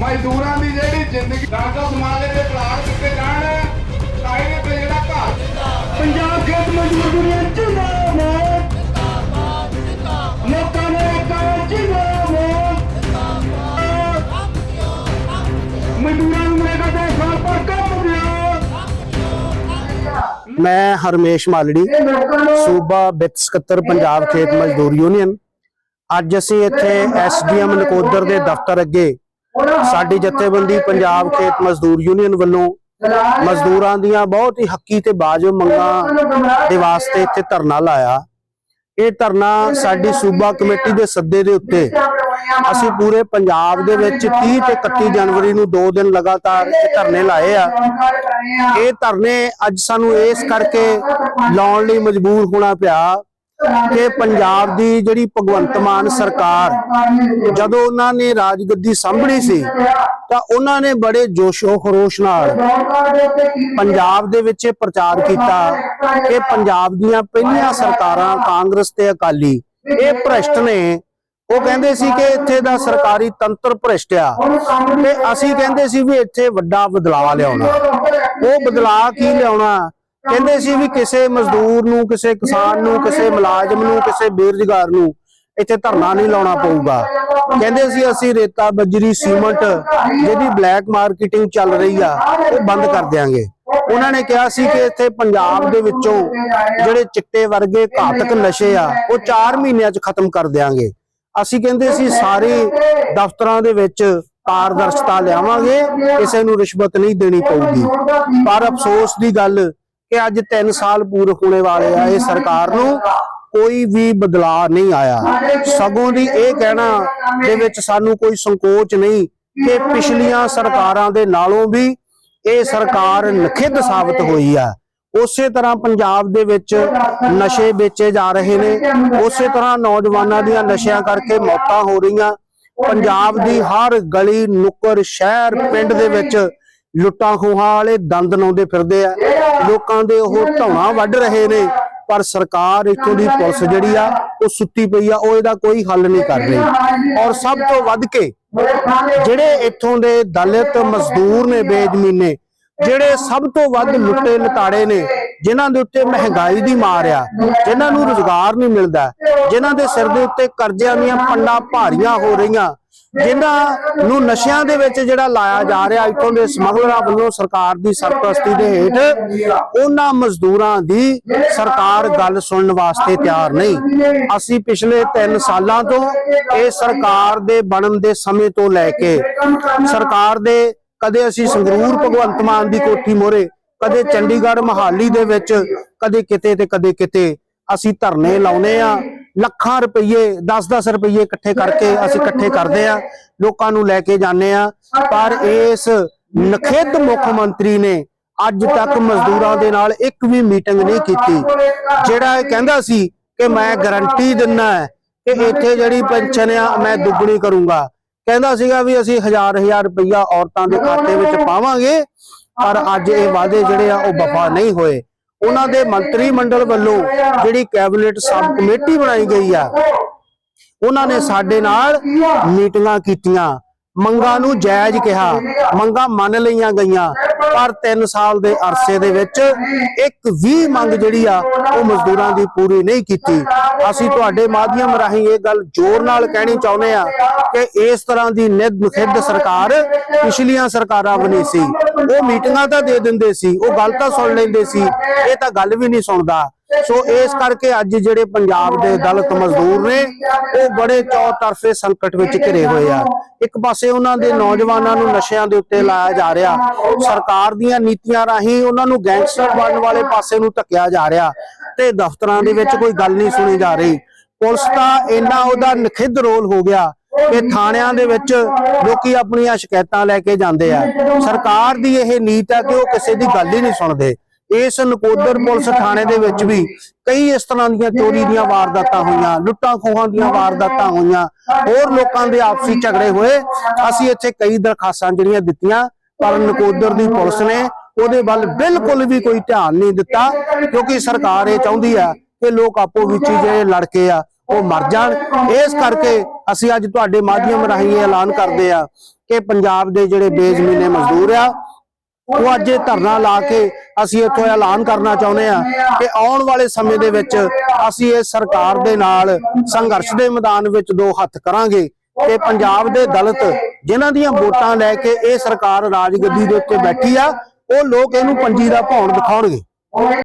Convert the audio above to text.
ਮਜ਼ਦੂਰਾਂ ਦੀ ਜਿਹੜੀ ਜ਼ਿੰਦਗੀ ਦਾਦਾ ਸਮਾਜ ਦੇ ਪਲਾਟ ਦਿੱਤੇ ਜਾਣ ਤਾਂ ਇਹਦੇ ਤੇ ਜਿਹੜਾ ਘਰ ਪੰਜਾਬ ਖੇਤ ਮਜ਼ਦੂਰ ਯੂਨੀਅਨ ਜਿੰਦਾਬਾਦ। ਲੋਕਾਂ ਨੇ ਏਕਤਾ ਜਿੰਦਾਬਾਦ। ਮਜ਼ਦੂਰਾਂ ਨੂੰ ਮਿਲੇਗਾ ਤੇ ਸਾਲ ਪਰ ਕੰਮ ਦਿਓ ਮੈਂ ਹਰਮੇਸ਼ ਮਾਲੜੀ ਸੂਬਾ ਵਿੱਤ ਸਕੱਤਰ ਪੰਜਾਬ ਖੇਤ ਮਜ਼ਦੂਰ ਯੂਨੀਅਨ। ਅੱਜ ਅਸੀਂ ਇੱਥੇ ਐਸਡੀਐਮ ਨਕੋਦਰ ਦੇ ਦਫ਼ਤਰ ਅੱਗੇ ਸਾਡੀ ਜਥੇਬੰਦੀ ਪੰਜਾਬ ਖੇਤ ਮਜ਼ਦੂਰ ਯੂਨੀਅਨ ਵੱਲੋਂ ਮਜ਼ਦੂਰਾਂ ਦੀਆਂ ਬਹੁਤ ਹੀ ਹੱਕੀ ਤੇ ਬਾਜਬ ਮੰਗਾਂ ਦੇ ਵਾਸਤੇ ਇੱਥੇ ਧਰਨਾ ਲਾਇਆ। ਇਹ ਧਰਨਾ ਸਾਡੀ ਸੂਬਾ ਕਮੇਟੀ ਦੇ ਸੱਦੇ ਦੇ ਉੱਤੇ ਅਸੀਂ ਪੂਰੇ ਪੰਜਾਬ ਦੇ ਵਿੱਚ 30 ਤੇ 31 ਜਨਵਰੀ ਨੂੰ 2 ਦਿਨ ਲਗਾਤਾਰ ਧਰਨੇ ਲਾਏ ਆ। ਇਹ ਧਰਨੇ ਅੱਜ ਸਾਨੂੰ ਇਸ ਕਰਕੇ ਲਾਉਣ ਲਈ ਮਜਬੂਰ ਹੋਣਾ ਪਿਆ ਕਿ ਪੰਜਾਬ ਦੀ ਜਿਹੜੀ ਭਗਵੰਤ ਮਾਨ ਸਰਕਾਰ, ਜਦੋਂ ਉਹਨਾਂ ਨੇ ਰਾਜਗੱਦੀ ਸੰਭਣੀ ਸੀ, ਤਾਂ ਉਹਨਾਂ ਨੇ ਬੜੇ ਜੋਸ਼ੋ ਖਰੋਸ਼ ਨਾਲ ਪੰਜਾਬ ਦੇ ਵਿੱਚ ਪ੍ਰਚਾਰ ਕੀਤਾ ਕਿ ਪੰਜਾਬ ਦੀਆਂ ਪਹਿਲੀਆਂ ਸਰਕਾਰਾਂ ਕਾਂਗਰਸ ਤੇ ਅਕਾਲੀ, ਇਹ ਭ੍ਰਸ਼ਟ ਨੇ। ਉਹ ਕਹਿੰਦੇ ਸੀ ਕਿ ਇੱਥੇ ਦਾ ਸਰਕਾਰੀ ਤੰਤਰ ਭ੍ਰਿਸ਼ਟ ਆ ਤੇ ਅਸੀਂ ਕਹਿੰਦੇ ਸੀ ਵੀ ਇੱਥੇ ਵੱਡਾ ਬਦਲਾਅ ਲਿਆਉਣਾ। ਉਹ ਬਦਲਾਅ ਕੀ ਲਿਆਉਣਾ? ਕਹਿੰਦੇ ਸੀ ਵੀ ਕਿਸੇ ਮਜ਼ਦੂਰ ਨੂੰ, ਕਿਸੇ ਕਿਸਾਨ ਨੂੰ, ਕਿਸੇ ਮੁਲਾਜ਼ਮ ਨੂੰ, ਕਿਸੇ ਬੇਰੁਜ਼ਗਾਰ ਨੂੰ ਇੱਥੇ ਧਰਨਾ ਨਹੀਂ ਲਾਉਣਾ ਪਊਗਾ। ਕਹਿੰਦੇ ਸੀ ਅਸੀਂ ਰੇਤਾ, ਬਜਰੀ, ਸੀਮੈਂਟ ਜਿਹਦੀ ਬਲੈਕ ਮਾਰਕੀਟਿੰਗ ਚੱਲ ਰਹੀ ਆ ਉਹ ਬੰਦ ਕਰ ਦਿਆਂਗੇ। ਉਹਨਾਂ ਨੇ ਕਿਹਾ ਸੀ ਕਿ ਇੱਥੇ ਪੰਜਾਬ ਦੇ ਵਿੱਚੋਂ ਜਿਹੜੇ ਚਿੱਟੇ ਵਰਗੇ ਘਾਤਕ ਨਸ਼ੇ ਆ, ਉਹ 4 ਮਹੀਨਿਆਂ 'ਚ ਖਤਮ ਕਰ ਦਿਆਂਗੇ। ਅਸੀਂ ਕਹਿੰਦੇ ਸੀ ਸਾਰੇ ਦਫ਼ਤਰਾਂ ਦੇ ਵਿੱਚ ਪਾਰਦਰਸ਼ਤਾ ਲਿਆਵਾਂਗੇ, ਕਿਸੇ ਨੂੰ ਰਿਸ਼ਵਤ ਨਹੀਂ ਦੇਣੀ ਪਊਗੀ। ਪਰ ਅਫਸੋਸ ਦੀ ਗੱਲ ਕਿ ਅੱਜ 3 ਸਾਲ ਪੂਰੇ ਹੋਣੇ ਵਾਲੇ ਆ ਇਹ ਸਰਕਾਰ ਨੂੰ, ਕੋਈ ਵੀ ਬਦਲਾਅ ਨਹੀਂ ਆਇਆ। ਸਗੋਂ ਦੀ ਇਹ ਕਹਿਣਾ ਦੇ ਵਿੱਚ ਸਾਨੂੰ ਕੋਈ ਸੰਕੋਚ ਨਹੀਂ ਕਿ ਪਿਛਲੀਆਂ ਸਰਕਾਰਾਂ ਦੇ ਨਾਲੋਂ ਵੀ ਇਹ ਸਰਕਾਰ ਨਖਿੱਧ ਸਾਬਤ ਹੋਈ ਆ। ਉਸੇ ਤਰ੍ਹਾਂ ਪੰਜਾਬ ਦੇ ਵਿੱਚ ਨਸ਼ੇ ਵੇਚੇ ਜਾ ਰਹੇ ਨੇ। ਉਸੇ ਤਰ੍ਹਾਂ ਨੌਜਵਾਨਾਂ ਦੀਆਂ ਨਸ਼ਿਆਂ ਕਰਕੇ ਮੌਤਾਂ ਹੋ ਰਹੀਆਂ। ਪੰਜਾਬ ਦੀ ਹਰ ਗਲੀ, ਨੁੱਕਰ, ਸ਼ਹਿਰ, ਪਿੰਡ ਦੇ ਵਿੱਚ ਲੁੱਟਾਂ ਖੋਹਾਂ ਵਾਲੇ ਦੰਦ ਲਾਉਂਦੇ ਫਿਰਦੇ ਆ। ਲੋਕਾਂ ਦੇ ਉਹ ਧੌਣਾ ਵੱਢ ਰਹੇ ਨੇ, ਪਰ ਸਰਕਾਰ ਇੱਥੋਂ ਦੀ ਪੁਲਿਸ ਜਿਹੜੀ ਆ, ਉਹ ਸੁੱਤੀ ਪਈ ਆ, ਉਹ ਇਹਦਾ ਕੋਈ ਹੱਲ ਨਹੀਂ ਕਰ ਰਹੀ। ਔਰ ਸਭ ਤੋਂ ਵੱਧ ਕੇ ਜਿਹੜੇ ਇੱਥੋਂ ਦੇ ਦਲਿਤ ਮਜ਼ਦੂਰ ਨੇ, ਬੇਜ਼ਮੀਨੇ, ਜਿਹੜੇ ਸਭ ਤੋਂ ਵੱਧ ਲੁੱਟੇ ਲਤਾੜੇ ਨੇ, ਜਿਨ੍ਹਾਂ ਦੇ ਉੱਤੇ ਮਹਿੰਗਾਈ ਦੀ ਮਾਰ ਆ, ਜਿਨ੍ਹਾਂ ਨੂੰ ਰੁਜ਼ਗਾਰ ਨਹੀਂ ਮਿਲਦਾ, ਜਿਨ੍ਹਾਂ ਦੇ ਸਿਰ ਦੇ ਉੱਤੇ ਕਰਜ਼ਿਆਂ ਦੀਆਂ ਪੰਡਾਂ ਭਾਰੀਆਂ ਹੋ ਰਹੀਆਂ ਜਿਨ੍ਹਾਂ ਨੂੰ ਨਸ਼ਿਆਂ ਦੇ ਵਿੱਚ ਜਿਹੜਾ ਲਾਇਆ ਜਾ ਰਿਹਾ, ਇੱਥੋਂ ਦੇ ਸਮਗਲਰਾਂ ਵੱਲੋਂ ਸਰਕਾਰ ਦੀ ਸਰਪ੍ਰਸਤੀ ਦੇ ਹੇਠ, ਉਹਨਾਂ ਮਜ਼ਦੂਰਾਂ ਦੀ ਸਰਕਾਰ ਗੱਲ ਸੁਣਨ ਵਾਸਤੇ ਤਿਆਰ ਨਹੀਂ। ਅਸੀਂ ਪਿਛਲੇ 3 ਸਾਲਾਂ ਤੋਂ ਇਹ ਸਰਕਾਰ ਦੇ ਬਣਨ ਦੇ ਸਮੇਂ ਤੋਂ ਲੈ ਕੇ ਸਰਕਾਰ ਦੇ ਕਦੇ ਅਸੀਂ ਸੰਗਰੂਰ ਭਗਵੰਤ ਮਾਨ ਦੀ ਕੋਠੀ ਮੋਰੇ ਕਦੇ ਚੰਡੀਗੜ੍ਹ ਮਹਾਲੀ ਦੇ ਵਿੱਚ, ਕਦੇ ਕਿਤੇ ਤੇ ਕਦੇ ਕਿਤੇ ਅਸੀਂ ਧਰਨੇ ਲਾਉਨੇ ਆ। ਲੱਖਾਂ ਰੁਪਏ 10-10 ਰੁਪਏ ਇਕੱਠੇ ਕਰਕੇ ਅਸੀਂ ਇਕੱਠੇ ਕਰਦੇ ਆ ਲੋਕਾਂ ਨੂੰ ਲੈ ਕੇ ਜਾਂਦੇ ਆ ਪਰ ਇਸ ਨਖੇਤ ਮੁੱਖ ਮੰਤਰੀ ਨੇ ਅੱਜ ਤੱਕ ਮਜ਼ਦੂਰਾਂ ਦੇ ਨਾਲ ਇੱਕ ਵੀ ਮੀਟਿੰਗ ਨਹੀਂ ਕੀਤੀ, ਜਿਹੜਾ ਇਹ ਕਹਿੰਦਾ ਸੀ ਕਿ ਮੈਂ ਗਾਰੰਟੀ ਦਿੰਨਾ ਕਿ ਇੱਥੇ ਜਿਹੜੀ ਪੈਨਸ਼ਨ ਆ, ਮੈਂ ਦੁੱਗਣੀ ਕਰੂੰਗਾ। ਕਹਿੰਦਾ ਸੀਗਾ ਵੀ ਅਸੀਂ ਹਜ਼ਾਰ ਹਜ਼ਾਰ ਰੁਪਈਆ ਔਰਤਾਂ ਦੇ ਖਾਤੇ ਵਿੱਚ ਪਾਵਾਂਗੇ, ਪਰ ਅੱਜ ਇਹ ਵਾਅਦੇ ਜਿਹੜੇ ਆ, ਉਹ ਵਫਾ ਨਹੀਂ ਹੋਏ। ਉਹਨਾਂ ਦੇ ਮੰਤਰੀ ਮੰਡਲ ਵੱਲੋਂ ਜਿਹੜੀ ਕੈਬਨਿਟ ਸਬ ਕਮੇਟੀ ਬਣਾਈ ਗਈ ਆ, ਉਹਨਾਂ ਨੇ ਸਾਡੇ ਨਾਲ ਮੀਟਿੰਗਾਂ ਕੀਤੀਆਂ। ਮੰਗਾਂ ਨੂੰ ਜਾਇਜ਼ ਕਿਹਾ। ਮੰਗਾਂ ਮੰਨ ਲਈਆਂ ਗਈਆਂ। ਪਰ 3 ਸਾਲ ਦੇ ਅਰਸੇ ਦੇ ਵਿੱਚ ਇੱਕ ਵੀ ਮੰਗ ਜਿਹੜੀ ਆ, ਉਹ ਮਜ਼ਦੂਰਾਂ ਦੀ ਪੂਰੀ ਨਹੀਂ ਕੀਤੀ। ਅਸੀਂ ਤੁਹਾਡੇ ਮਾਧਿਅਮ ਰਾਹੀਂ ਇਹ ਗੱਲ ਜ਼ੋਰ ਨਾਲ ਕਹਿਣੀ ਚਾਹੁੰਦੇ ਆ ਕਿ ਇਸ ਤਰ੍ਹਾਂ ਦੀ ਨਿਧ ਮੁਖਿੱਧ ਸਰਕਾਰ ਪਿਛਲੀਆਂ ਸਰਕਾਰਾਂ ਬਣੀ ਸੀ। ਉਹ ਮੀਟਿੰਗਾਂ ਤਾਂ ਦੇ ਦਿੰਦੇ ਸੀ, ਉਹ ਗੱਲ ਤਾਂ ਸੁਣ ਲੈਂਦੇ ਸੀ। ਇਹ ਤਾਂ ਗੱਲ ਵੀ ਨਹੀਂ ਸੁਣਦਾ। ਸੋ ਇਸ ਕਰਕੇ ਅੱਜ ਜਿਹੜੇ ਪੰਜਾਬ ਦੇ ਦਲਿਤ ਮਜ਼ਦੂਰ ਨੇ, ਉਹ ਬੜੇ ਚੌਤਰਫੇ ਸੰਕਟ ਵਿੱਚ ਘਿਰੇ ਹੋਏ ਆ। ਇੱਕ ਪਾਸੇ ਉਹਨਾਂ ਦੇ ਨੌਜਵਾਨਾਂ ਨੂੰ ਨਸ਼ਿਆਂ ਦੇ ਉੱਤੇ ਲਾਇਆ ਜਾ ਰਿਹਾ। ਸਰਕਾਰ ਦੀਆਂ ਨੀਤੀਆਂ ਰਾਹੀਂ ਉਹਨਾਂ ਨੂੰ ਗੈਂਗਸਟਰ ਬਣਨ ਵਾਲੇ ਪਾਸੇ ਨੂੰ ਧੱਕਿਆ ਜਾ ਰਿਹਾ ਤੇ ਦਫ਼ਤਰਾਂ ਦੇ ਵਿੱਚ ਕੋਈ ਗੱਲ ਨਹੀਂ ਸੁਣੀ ਜਾ ਰਹੀ। ਪੁਲਿਸ ਦਾ ਇੰਨਾ ਉਹਦਾ ਨਖਿੱਧ ਰੋਲ ਹੋ ਗਿਆ ਕਿ ਥਾਣਿਆਂ ਦੇ ਵਿੱਚ ਲੋਕੀ ਆਪਣੀਆਂ ਸ਼ਿਕਾਇਤਾਂ ਲੈ ਕੇ ਜਾਂਦੇ ਆ। ਸਰਕਾਰ ਦੀ ਇਹ ਨੀਤ ਹੈ ਕਿ ਉਹ ਕਿਸੇ ਦੀ ਗੱਲ ਹੀ ਨਹੀਂ ਸੁਣਦੇ। ਇਸ ਨਕੋਦਰ ਪੁਲਿਸ ਥਾਣੇ ਦੇ ਵਿੱਚ ਵੀ ਕਈ ਇਸ ਤਰ੍ਹਾਂ ਦੀਆਂ ਚੋਰੀ ਦੀਆਂ ਵਾਰਦਾਤਾਂ ਹੋਈਆਂ, ਲੁੱਟਾਂ ਖੋਹਾਂ ਦੀਆਂ ਵਾਰਦਾਤਾਂ ਹੋਈਆਂ, ਹੋਰ ਲੋਕਾਂ ਦੇ ਆਪਸੀ ਝਗੜੇ ਹੋਏ। ਅਸੀਂ ਇੱਥੇ ਕਈ ਦਰਖਾਸਤਾਂ ਜਿਹੜੀਆਂ ਦਿੱਤੀਆਂ, ਪਰ ਨਕੋਦਰ ਦੀ ਪੁਲਿਸ ਨੇ ਉਹਦੇ ਵੱਲ ਬਿਲਕੁਲ ਵੀ ਕੋਈ ਧਿਆਨ ਨਹੀਂ ਦਿੱਤਾ, ਕਿਉਂਕਿ ਸਰਕਾਰ ਇਹ ਚਾਹੁੰਦੀ ਆ ਕਿ ਲੋਕ ਆਪੋ ਵਿੱਚ ਹੀ ਜਿਹੜੇ ਲੜਕੇ ਆ, ਉਹ ਮਰ ਜਾਣ। ਇਸ ਕਰਕੇ ਅਸੀਂ ਅੱਜ ਤੁਹਾਡੇ ਮਾਧਿਅਮ ਰਾਹੀਂ ਐਲਾਨ ਕਰਦੇ ਆ ਕਿ ਪੰਜਾਬ ਦੇ ਜਿਹੜੇ ਬੇਜ਼ਮੀਨੇ ਮਜ਼ਦੂਰ ਆ ਉਹ ਅੱਜ ਇਹ ਧਰਨਾ ਲਾ ਕੇ ਅਸੀਂ ਇੱਥੋਂ ਐਲਾਨ ਕਰਨਾ ਚਾਹੁੰਦੇ ਆ ਕਿ ਆਉਣ ਵਾਲੇ ਸਮੇਂ ਦੇ ਵਿੱਚ ਅਸੀਂ ਇਸ ਸਰਕਾਰ ਦੇ ਨਾਲ ਸੰਘਰਸ਼ ਦੇ ਮੈਦਾਨ ਵਿੱਚ ਦੋ ਹੱਥ ਕਰਾਂਗੇ ਤੇ ਪੰਜਾਬ ਦੇ ਦਲਿਤ ਜਿਨ੍ਹਾਂ ਦੀਆਂ ਵੋਟਾਂ ਲੈ ਕੇ ਇਹ ਸਰਕਾਰ ਰਾਜਗੱਦੀ ਦੇ ਉੱਤੇ ਬੈਠੀ ਆ, ਉਹ ਲੋਕ ਇਹਨੂੰ ਪੰਜੀ ਦਾ ਭੌਣ ਦਿਖਾਉਣਗੇ।